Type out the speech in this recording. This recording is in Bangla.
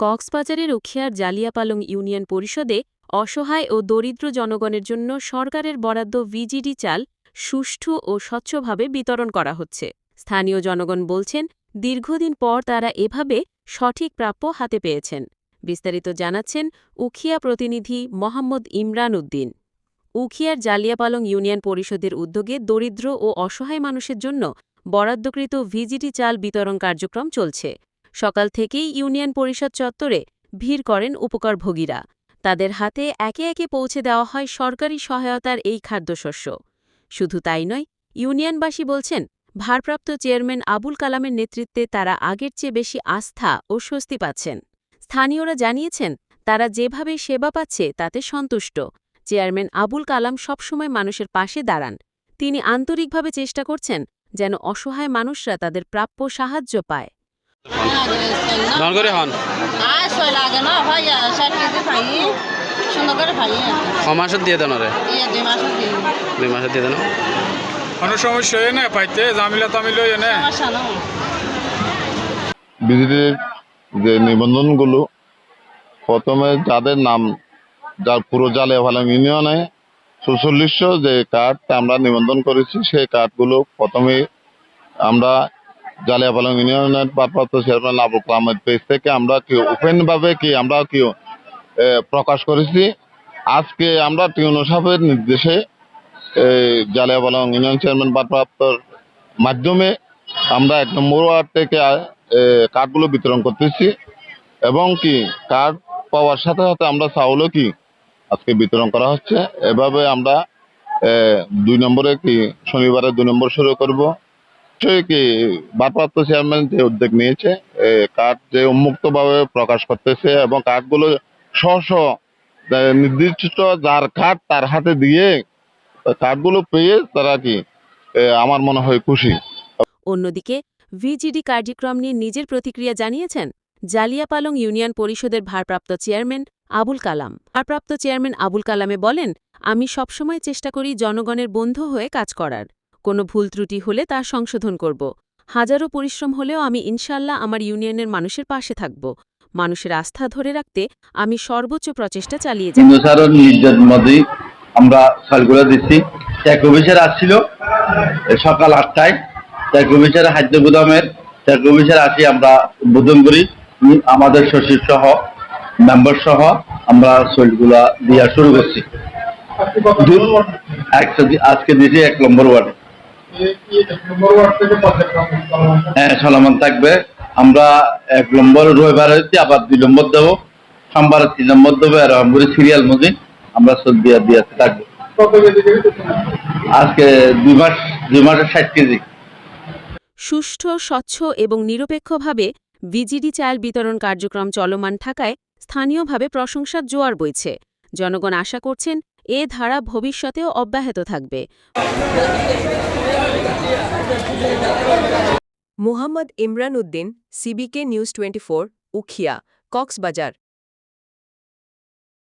কক্সবাজারের উখিয়ার জালিয়াপালং ইউনিয়ন পরিষদে অসহায় ও দরিদ্র জনগণের জন্য সরকারের বরাদ্দ ভিজিডি চাল সুষ্ঠু ও স্বচ্ছভাবে বিতরণ করা হচ্ছে। স্থানীয় জনগণ বলছেন, দীর্ঘদিন পর তারা এভাবে সঠিক প্রাপ্য হাতে পেয়েছেন। বিস্তারিত জানাচ্ছেন উখিয়া প্রতিনিধি মোহাম্মদ ইমরান উদ্দিন। উখিয়ার জালিয়াপালং ইউনিয়ন পরিষদের উদ্যোগে দরিদ্র ও অসহায় মানুষের জন্য বরাদ্দকৃত ভিজিটি চাল বিতরণ কার্যক্রম চলছে। সকাল থেকেই ইউনিয়ন পরিষদ চত্বরে ভিড় করেন উপকারভোগীরা। তাদের হাতে একে একে পৌঁছে দেওয়া হয় সরকারি সহায়তার এই খাদ্যশস্য। শুধু তাই নয়, ইউনিয়নবাসী বলছেন, ভারপ্রাপ্ত চেয়ারম্যান আবুল কালামের নেতৃত্বে তারা আগের চেয়ে বেশি আস্থা ও স্বস্তি পাচ্ছেন। স্থানীয়রা জানিয়েছেন, তারা যেভাবে সেবা পাচ্ছে তাতে সন্তুষ্ট। চেয়ারম্যান আবুল কালাম সবসময় মানুষের পাশে দাঁড়ান। তিনি আন্তরিকভাবে চেষ্টা করছেন যেন অসহায় মানুষরা তাদের প্রাপ্য সাহায্য পায়। দন করে হন। মাসের দিয়ে দেন রে ইয়ে দুই মাস দিই দুই মাসের দিয়ে দেন। কোনো সমস্যা হয় না পাইতে জামিলা তামিলা হয় না। সমস্যা যে নিবন্ধনগুলো প্রথমে যাদের নাম যার পুরো জালিয়াভালাম ইউনিয়নে সুচল্লিশশো যে কার্ড আমরা নিবন্ধন করেছি সেই কার্ডগুলো প্রথমে আমরা জালিয়াপালং ইউনিয়নের ভারপ্রাপ্ত চেয়ারম্যান আবু কালামের পেজ থেকে আমরা কি ওপেনভাবে কি আমরা কি প্রকাশ করেছি? আজকে আমরা টিউনো সাহেবের নির্দেশে এই জালিয়াপালং ইউনিয়ন চেয়ারম্যান ভারপ্রাপ্তর মাধ্যমে আমরা এক নম্বর ওয়ার্ড থেকে কার্ডগুলো বিতরণ করতেছি। এবং কি, কার্ড পাওয়ার সাথে সাথে আমরা চাউলও কি আজকে বিতরণ করা হচ্ছে। এভাবে আমরা দুই নম্বরে কি, শনিবারে দুই নম্বর শুরু করব। নিশ্চয়ই কি, ভারপ্রাপ্ত চেয়ারম্যান যে উদ্যোগ নিয়েছে কার্ড যে উন্মুক্তভাবে প্রকাশ করতেছে এবং কার্ডগুলো স্ব স্ব নির্দিষ্ট যার কার্ড তার হাতে দিয়ে কার্ডগুলো পেয়ে তারা কি আমার মনে হয় খুশি। অন্যদিকে ভিজিডি কার্যক্রম নিয়ে নিজের প্রতিক্রিয়া জানিয়েছেন জালিয়াপালং ইউনিয়ন পরিষদের ভারপ্রাপ্ত চেয়ারম্যান আবুল কালাম। ভারপ্রাপ্ত চেয়ারম্যান আবুল কালামে বলেন, আমি সবসময় চেষ্টা করি জনগণের বন্ধু হয়ে কাজ করার। কোনো ভুল ত্রুটি হলে তা সংশোধন করব। হাজারো পরিশ্রম হলেও আমি ইনশাল্লাহ আমার ইউনিয়নের মানুষের পাশে থাকব। মানুষের আস্থা ধরে রাখতে আমি সর্বোচ্চ প্রচেষ্টা চালিয়ে যাব। আমরা সালগুলো দিচ্ছি। ট্যাক অফিসার আসছিল সকাল আটটায়। ট্যাক অফিসার খাদ্য গুদামের ট্যাক অফিসার আসি আমরা উদ্বোধন করি। আমাদের সচিব সহ, মেম্বার সহ আমরা সলগুলা দেওয়া শুরু করছি। আজকে দিয়েছি এক নম্বর ওয়ার্ডে। হ্যাঁ সলামান থাকবে। আমরা এক নম্বর রবিবার হচ্ছে আবার দুই নম্বর দেবো। সোমবার তিন নম্বর দেবো করে সিরিয়াল মধ্যে আমরা সব দিয়া দিয়ে থাকব। আজকে দুই মাস দুই মাসের ষাট কেজি। সুষ্ঠু স্বচ্ছ এবং নিরপেক্ষভাবে বিজিডি চাল বিতরণ কার্যক্রম চলমান থাকায় স্থানীয়ভাবে প্রশংসার জোয়ার বইছে। জনগণ আশা করছেন এ ধারা ভবিষ্যতেও অব্যাহত থাকবে। Mohammad Imran Uddin CBK news twenty Ukhiya Cox's Bazar.